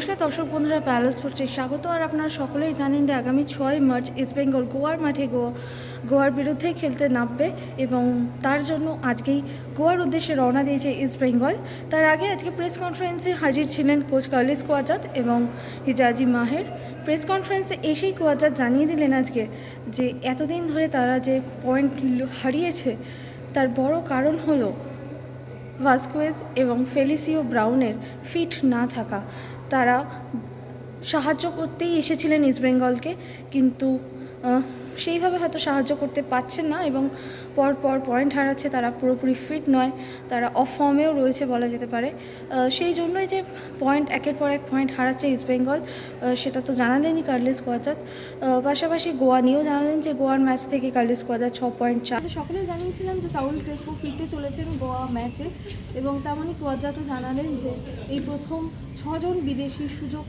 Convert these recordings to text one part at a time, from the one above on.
দর্শক বন্ধুরা প্যালেস স্পোর্টসে স্বাগত। আর আপনারা সকলেই জানেন যে আগামী ছয় মার্চ ইস্টবেঙ্গল গোয়ার মাঠে গোয়া গোয়ার বিরুদ্ধে খেলতে নামবে এবং তার জন্য আজকেই গোয়ার উদ্দেশ্যে রওনা দিয়েছে ইস্টবেঙ্গল তার আগে আজকে প্রেস কনফারেন্সে হাজির ছিলেন কোচ কার্লিস কোয়াজাত এবং হিজাজি মাহের প্রেস কনফারেন্সে এসেই কোয়াজাত জানিয়ে দিলেন আজকে যে, এতদিন ধরে তারা যে পয়েন্ট হারিয়েছে, তার বড় কারণ হলো ভাস্কুয়েজ এবং ফেলিসিও ব্রাউনের ফিট না থাকা। তারা সাহায্য করতেই এসেছিলেন ইস্টবেঙ্গলকে কিন্তু সেইভাবে হয়তো সাহায্য করতে পারছেন না এবং পর পর পয়েন্ট হারাচ্ছে তারা পুরোপুরি ফিট নয় তারা অফ ফর্মেও রয়েছে বলা যেতে পারে। সেই জন্যই যে পয়েন্ট একের পর এক পয়েন্ট হারাচ্ছে ইস্টবেঙ্গল আহ, সেটা তো জানালেনই কার্লিস কোয়াজাত। পাশাপাশি গোয়া নিয়েও জানালেন যে গোয়ার ম্যাচ থেকে কার্লিস কোয়াজাত ছ পয়েন্ট চার। সকলে জানিয়েছিলাম যে সাউল ক্রেসপো ফিরতে চলেছেন গোয়া ম্যাচে এবং তেমনই কোয়াজাতও জানালেন যে এই প্রথম ছজন বিদেশি সুযোগ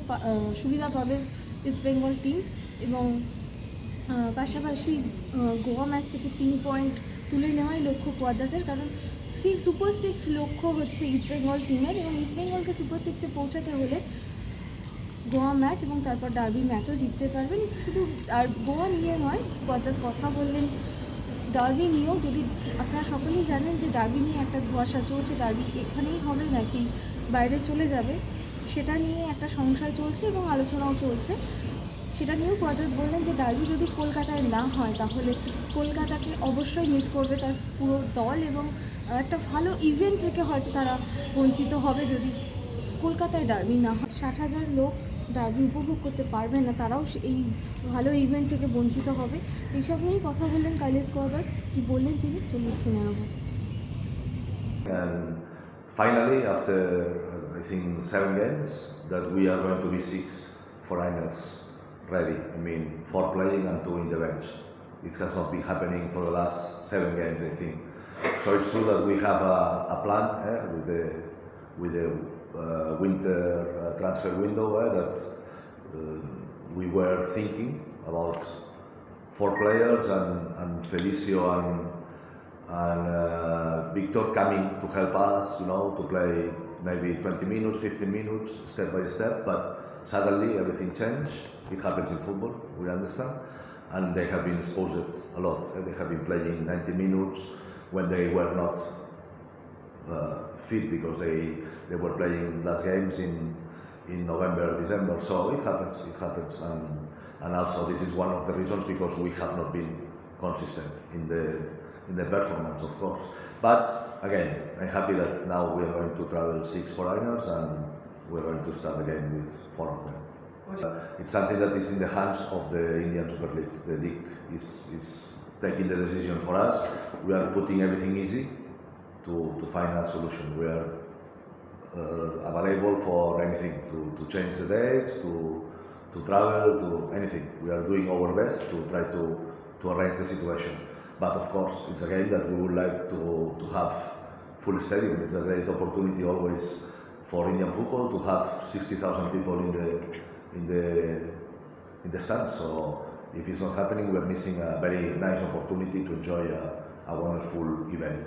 সুবিধা পাবে ইস্টবেঙ্গল টিম এবং পাশাপাশি গোয়া ম্যাচ থেকে তিন পয়েন্ট তুলে নেওয়াই লক্ষ্য কোয়াজাতের কারণ সিক্স সুপার সিক্স লক্ষ্য হচ্ছে ইস্টবেঙ্গল টিমের এবং ইস্টবেঙ্গলকে সুপার সিক্সে পৌঁছাতে হলে গোয়া ম্যাচ এবং তারপর ডার্বি ম্যাচও জিততে পারবেন। শুধু আর গোয়া নিয়ে নয় পর্যাপ্ত কথা বললেন ডার্বি নিয়েও যদি আপনারা সকলেই জানেন যে ডার্বি নিয়ে একটা ধোয়াশা চলছে ডার্বি এখানেই হবে নাকি বাইরে চলে যাবে, সেটা নিয়ে একটা সংশয় চলছে এবং আলোচনাও চলছে। সেটা নিয়েও কোয়াজাত বললেন যে ডার্বি যদি কলকাতায় না হয় তাহলে কলকাতাকে অবশ্যই মিস করবে তার পুরো দল এবং একটা ভালো ইভেন্ট থেকে হয়তো তারা বঞ্চিত হবে যদি কলকাতায় ডার্বি না হয়। ষাট হাজার লোক ডার্বি উপভোগ করতে পারবে না তারাও এই ভালো ইভেন্ট থেকে বঞ্চিত হবে। এইসব নিয়েই কথা বললেন কাইলেস কোয়াদার কি বললেন তিনি? চলুন শুনে নেব। Finally, after I think seven games, that we are going to be six foreigners. Ready. I mean, four playing and two in the bench. It has not been happening for the last seven games, I think. So it's true that we have a, a plan eh, with the with the uh, winter uh, transfer window eh, that uh, we were thinking about four players and, and Felicio and and uh, Victor coming to help us, you know, to play maybe 20 minutes, 15 minutes, step by step. But suddenly everything changed. It happens in football, we understand. And they have been exposed a lot. eh, They have been playing 90 minutes when they were not uh, fit because they, they were playing last games in, in November, December. So it happens, it happens. And, and also this is one of the reasons because we have not been consistent in the, in the performance, of course. But again, I'm happy that now we are going to travel six foreigners and we're going to start again with four of them. It's something that is in the hands of the Indian Super League. The league is, is taking the decision for us. We are putting everything easy to, to find a solution. We are uh, available for anything to, to change the dates, to, to travel, to anything. We are doing our best to try to, to arrange the situation. But of course, it's a game that we would like to, to have full stadium. It's a great opportunity always for Indian football to have 60,000 people in the, in the, in the stands. So if it's not happening, we are missing a very nice opportunity to enjoy a, a wonderful event.